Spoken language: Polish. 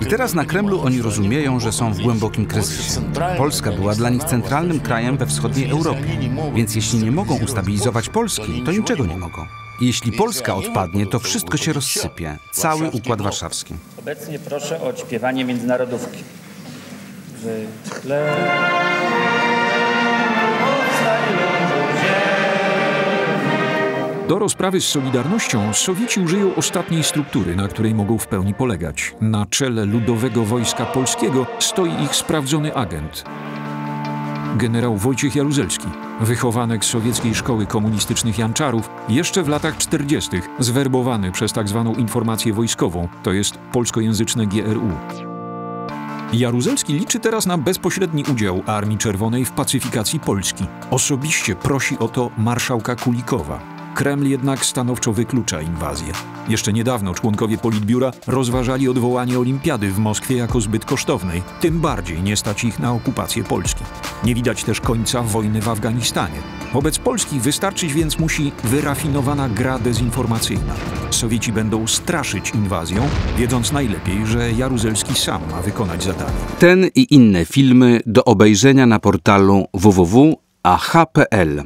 I teraz na Kremlu oni rozumieją, że są w głębokim kryzysie. Polska była dla nich centralnym krajem we wschodniej Europie, więc jeśli nie mogą ustabilizować Polski, to niczego nie mogą. Jeśli Polska odpadnie, to wszystko się rozsypie, cały Układ Warszawski. Obecnie proszę o śpiewanie międzynarodówki. W tle... Do rozprawy z Solidarnością Sowieci użyją ostatniej struktury, na której mogą w pełni polegać. Na czele Ludowego Wojska Polskiego stoi ich sprawdzony agent. Generał Wojciech Jaruzelski, wychowanek sowieckiej szkoły komunistycznych Janczarów, jeszcze w latach 40. zwerbowany przez tzw. informację wojskową, to jest polskojęzyczne GRU. Jaruzelski liczy teraz na bezpośredni udział Armii Czerwonej w pacyfikacji Polski. Osobiście prosi o to marszałka Kulikowa. Kreml jednak stanowczo wyklucza inwazję. Jeszcze niedawno członkowie Politbiura rozważali odwołanie olimpiady w Moskwie jako zbyt kosztownej, tym bardziej nie stać ich na okupację Polski. Nie widać też końca wojny w Afganistanie. Wobec Polski wystarczyć więc musi wyrafinowana gra dezinformacyjna. Sowieci będą straszyć inwazją, wiedząc najlepiej, że Jaruzelski sam ma wykonać zadanie. Ten i inne filmy do obejrzenia na portalu www.ah.pl